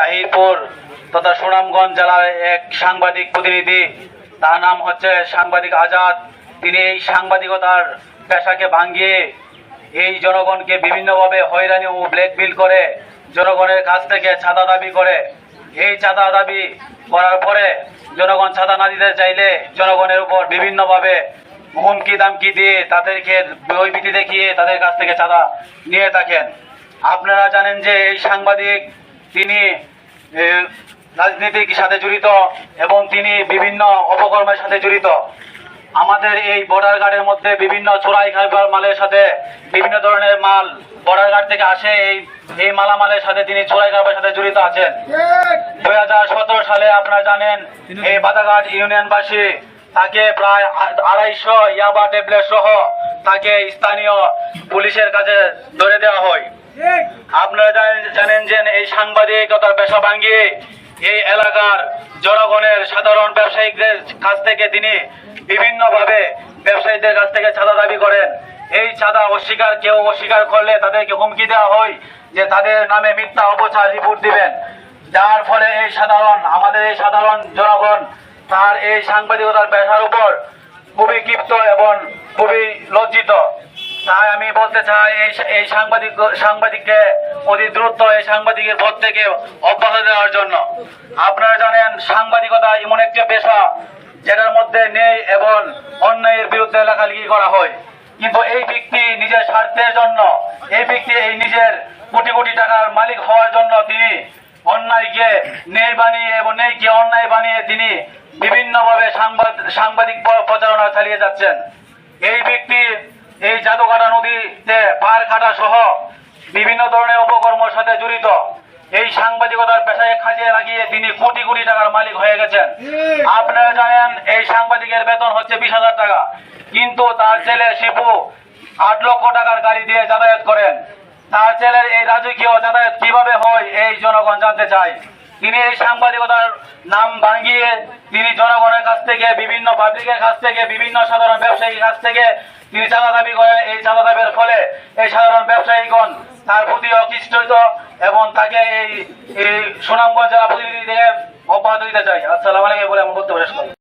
তাহিরপুর তথা সুনামগঞ্জ জেলার এক সাংবাদিক প্রতিনিধি। তার নাম হচ্ছে সাংবাদিক আজাদ। তিনি এই সাংবাদিকতার পেশাকে ভাঙ্গিয়ে এই জনগণকে বিভিন্নভাবে হয়রানি ও ব্ল্যাকমেল করে জনগণের কাছ থেকে চাঁদা দাবি করে। এই চাঁদা দাবি করার পরে জনগণ চাঁদা না দিতে চাইলে জনগণের উপর বিভিন্নভাবে হুমকি দামকি দিয়ে তাদেরকে ভয়ভীতি দেখিয়ে তাদের কাছ থেকে চাঁদা নিয়ে থাকেন। আপনারা জানেন যে এই সাংবাদিক, তিনি রাজনীতির সাথে জড়িত এবং তিনি বিভিন্ন অপকর্মের সাথে জড়িত। আমাদের এই বর্ডার গার্ডের মধ্যে বিভিন্ন চোরাই খাইবার মালের সাথে, বিভিন্ন ধরনের মাল বর্ডার গার্ড থেকে আসে, এই এই মালামালের সাথে তিনি চোরাই খাইবার সাথে জড়িত আছেন। দুই হাজার সতেরো সালে আপনারা জানেন, এই বাদাঘাট ইউনিয়নবাসী তাকে প্রায় আড়াইশো ইয়াবা ট্যাবলেট সহ তাকে স্থানীয় পুলিশের কাছে ধরে দেওয়া হয় আপনারা জানেন জানেন যে এই সাংবাদিকতার পেশা ভাঙ্গিয়ে এই এলাকার জনগণের সাধারণ ব্যবসায়িকদের কাছ থেকে তিনি বিভিন্নভাবে ব্যবসায়ীদের কাছ থেকে চাঁদা দাবি করেন। এই চাঁদা অস্বীকার, কেউ অস্বীকার করলে তাদেরকে হুমকি দেওয়া হয় যে তাদের নামে মিথ্যা অপচার রিপোর্ট দিবেন। যার ফলে এই সাধারণ, আমাদের এই সাধারণ জনগণ তার এই সাংবাদিকতার পেশার উপর খুবই ক্ষিপ্ত এবং খুবই লজ্জিত। তাই আমি বলতে চাই, এই সাংবাদিক সাংবাদিককে অতি দ্রুত এই সাংবাদিকের পদ থেকে অব্যাহত দেওয়ার জন্য। আপনারা জানেন, সাংবাদিকতা এমন একটা পেশা যেটার মধ্যে নেই এবং অন্যায়ের বিরুদ্ধে লেখালেখি করা হয়। কিন্তু এই ব্যক্তি নিজের স্বার্থের জন্য, এই ব্যক্তি এই নিজের কোটি কোটি টাকার মালিক হওয়ার জন্য তিনি অন্যায়কে নেই বানিয়ে এবং নেইকে অন্যায় বানিয়ে তিনি বিভিন্নভাবে সাংবাদ সাংবাদিক প্রচারণা চালিয়ে যাচ্ছেন। এই ব্যক্তি এই জাদুকাটা নদীতে পার কাটা সহ বিভিন্ন ধরনের উপকর্মের সাথে জড়িত। এই সাংবাদিকতার পেশায় খাজিয়ে লাগিয়ে তিনি কোটি কোটি টাকার মালিক হয়ে গেছেন। আপনারা জানেন, এই সাংবাদিকের বেতন হচ্ছে বিশ হাজার টাকা। কিন্তু তার ছেলে শিপু আট লক্ষ টাকার গাড়ি দিয়ে যাতায়াত করেন। তার ছেলের এই রাজকীয় যাতায়াত কীভাবে হয়, এই জনগণ জানতে চায়। তিনি এই সাংবাদিকতার নাম ভাঙিয়ে তিনি জনগণের কাছ থেকে, বিভিন্ন পাবলিকের কাছ থেকে, বিভিন্ন সাধারণ ব্যবসায়ীর কাছ থেকে তিনি চাঁদা দাবি করেন এই চাঁদা দাবির ফলে এই সাধারণ ব্যবসায়ীগণ তার প্রতি অকৃষ্ট এবং তাকে এই সুনামগঞ্জ জেলা প্রতিনিধি থেকে অব্যাহত দিতে চাই আসসালাম আলাইকুম বলে আমার বক্তব্য শেষ।